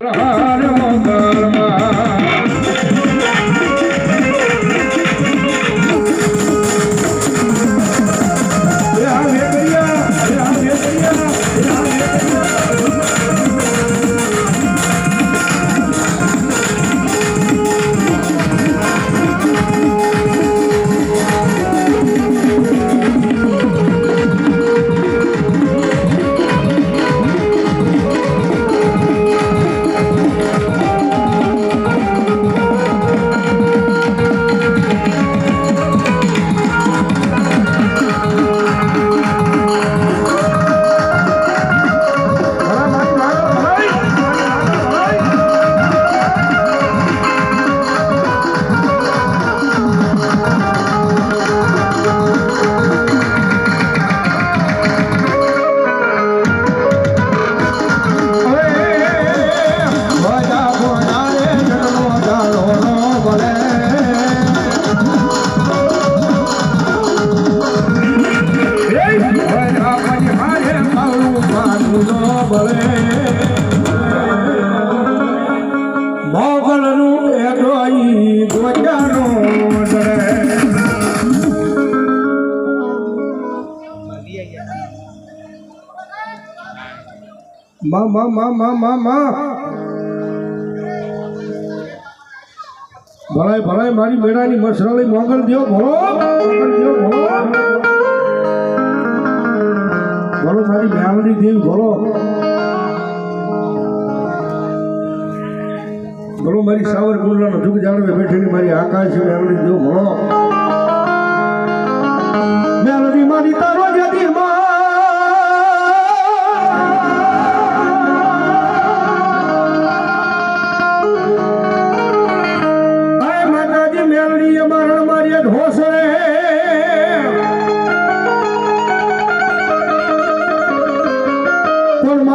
Rama Rama Rama માં માં માં ભલાય ભલાય મારી મેળાની મસરાળી મોગલ દ્યો ભલો મોગલ ભલો મારી મેળાની દેવી ભલો ભલો મારી સાવર કુંડલાનો દુઃખ જાણવે બેઠેલી મારી આકાશ મેળાની દેવ ભલો મેળવી મારી તારો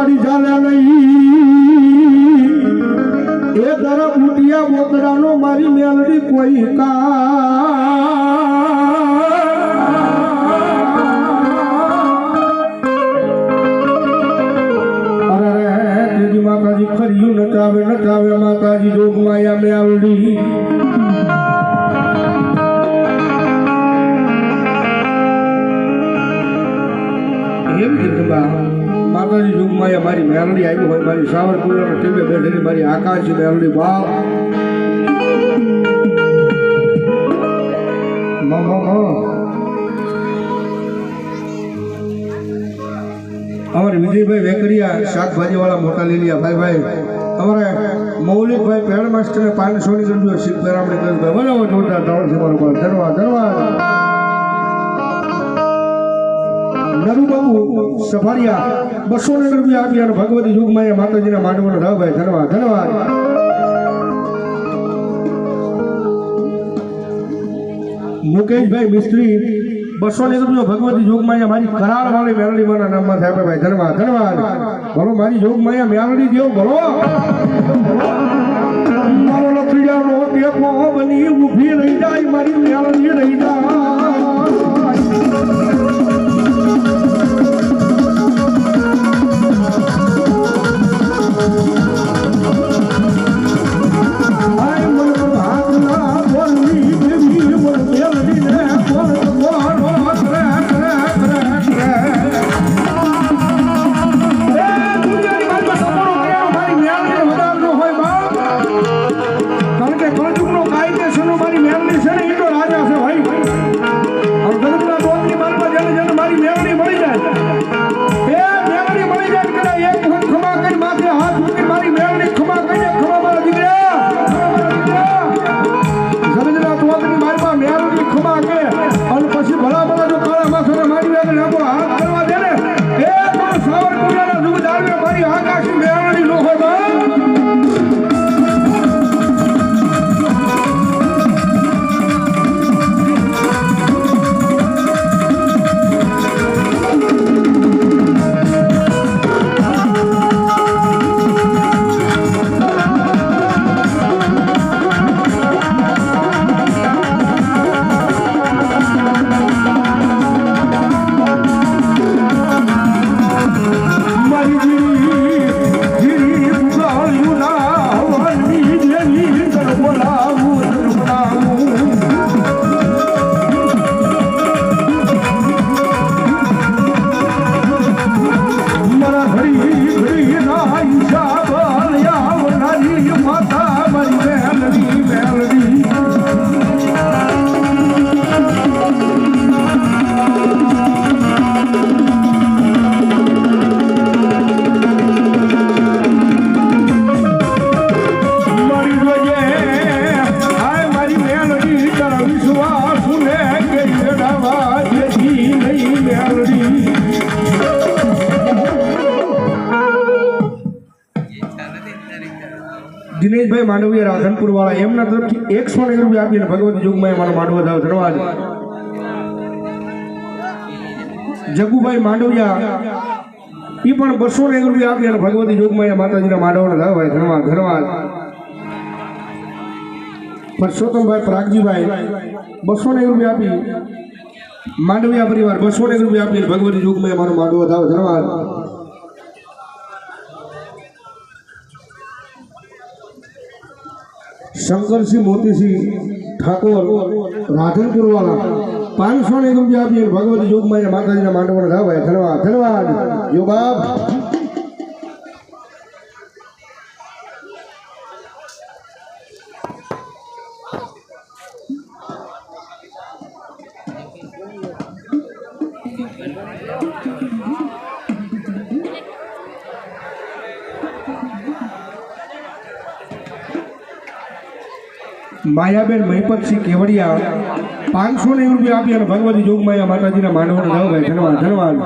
મારી ચાલ્યા નહીં. એ તરફ ઉઠિયા મોતરાનો મારી મેલડી કોઈ કા. માતાજી ખર્યું નચાવે નચાવે માતાજી જોગમાયા મેલડી. એમ જગદંબા માતાજી યુગમાં મારી મેરડી આવી હોય, મારી સાવરકુંડલાના ટીમે બેઠેલી, મારી આકાશ મેરડી બાપ. અમારે વિજયભાઈ વેકરિયા શાકભાજી વાળા મોટા લીલિયા ભાઈ ભાઈ. અમારે મૌલિકભાઈ પેડ માસ્ટર પાંચસો ની ગરબીઓ શીખ પેરામણી કરી. બરાબર જોરદાર તાળ છે નરુબાબુ સફારિયા બસો ને રૂપિયા આપ્યા અને ભગવતી યુગમાં એ માતાજીના માંડવાનો રાવભાઈ ધન્યવાદ ધન્યવાદ મુકેશભાઈ મિસ્ત્રી, બસો ને રૂપિયા ભગવતી જોગમાં મારી કરાર વાળી મેરડી મારા નામમાં થાય ભાઈ ધન્યવાદ ધન્યવાદ બોલો, મારી જોગમાં મેરડી દેવ બોલો. મારો લખી જાવ બની ઊભી રહી જાય, મારી મેરડી રહી જાય. માંડવીયા રાધનપુર વાળા એમના તરફથી એકસો ને રૂપિયા આપીને ભગવતી જોગમાં મારો માંડવો થાવ ધન્યવાદ જગુભાઈ માંડવિયા એ પણ બસો ને રૂપિયા આપી અને ભગવતી જોગમાં માતાજીના માંડવાના થાવ ભાઈ ધનવાદ ધનવાદ પરસોત્તમભાઈ પ્રાગજીભાઈ, બસો ને રૂપિયા આપી. માંડવિયા પરિવાર બસો ને રૂપિયા આપી ભગવતી જોગમાં મારો માંડવો ધાવ ધન્યવાદ શંકરસિંહ મોતીસિંહ ઠાકોર રાધનપુર વાળા પાંચસો ને રૂપિયા આપીએ ભગવતી યોગમાં માતાજીના માંડવણ ગાવાય ધન્યવાદ ધન્યવાદ. યોગાબ માયાબેન મહિપતસિંહ કેવડિયા પાંચસો ને રૂપિયા આપી અને ભગવતી જોગમાયા માતાજીના માંડવાના ધન્યવાદ ધન્યવાદ